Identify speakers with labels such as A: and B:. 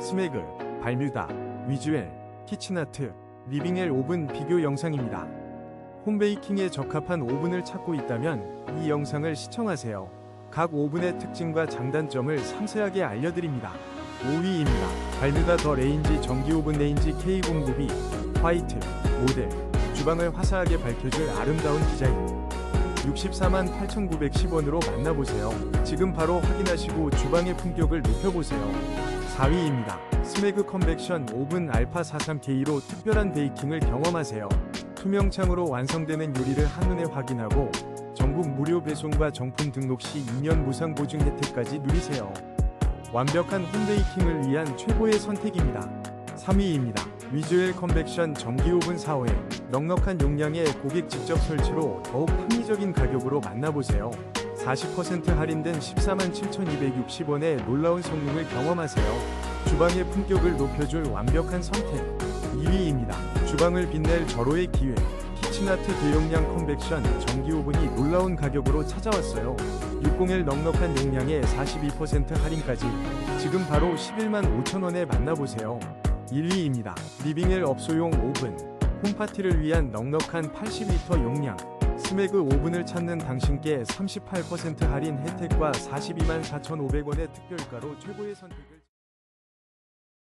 A: 스매그, 발뮤다, 위주엘, 키친아트, 리빙엘 오븐 비교 영상입니다. 홈베이킹에 적합한 오븐을 찾고 있다면 이 영상을 시청하세요. 각 오븐의 특징과 장단점을 상세하게 알려드립니다. 5위입니다. 발뮤다 더 레인지 전기 오븐 레인지 K09B 화이트 모델 주방을 화사하게 밝혀줄 아름다운 디자인 64만 8,910원으로 만나보세요. 지금 바로 확인하시고 주방의 품격을 높여보세요. 4위입니다. 스매그 컨벡션 오븐 알파 43K로 특별한 베이킹을 경험하세요. 투명창으로 완성되는 요리를 한눈에 확인하고 전국 무료 배송과 정품 등록 시 2년 무상 보증 혜택까지 누리세요. 완벽한 홈베이킹을 위한 최고의 선택입니다. 3위입니다. 위즈웰 컨벡션 전기 오븐 4회 넉넉한 용량의 고객 직접 설치로 더욱 합리적인 가격으로 만나보세요. 40% 할인된 14만 7,260원의 놀라운 성능을 경험하세요. 주방의 품격을 높여줄 완벽한 선택. 2위입니다. 주방을 빛낼 절호의 기회. 키친아트 대용량 컨벡션 전기 오븐이 놀라운 가격으로 찾아왔어요. 601 넉넉한 용량에 42% 할인까지 지금 바로 11만 5천원에 만나보세요. 1위입니다. 리빙엘 업소용 오븐. 홈파티를 위한 넉넉한 80리터 용량. 스매그 오븐을 찾는 당신께 38% 할인 혜택과 42만 4,500원의 특별가로 최고의 선택을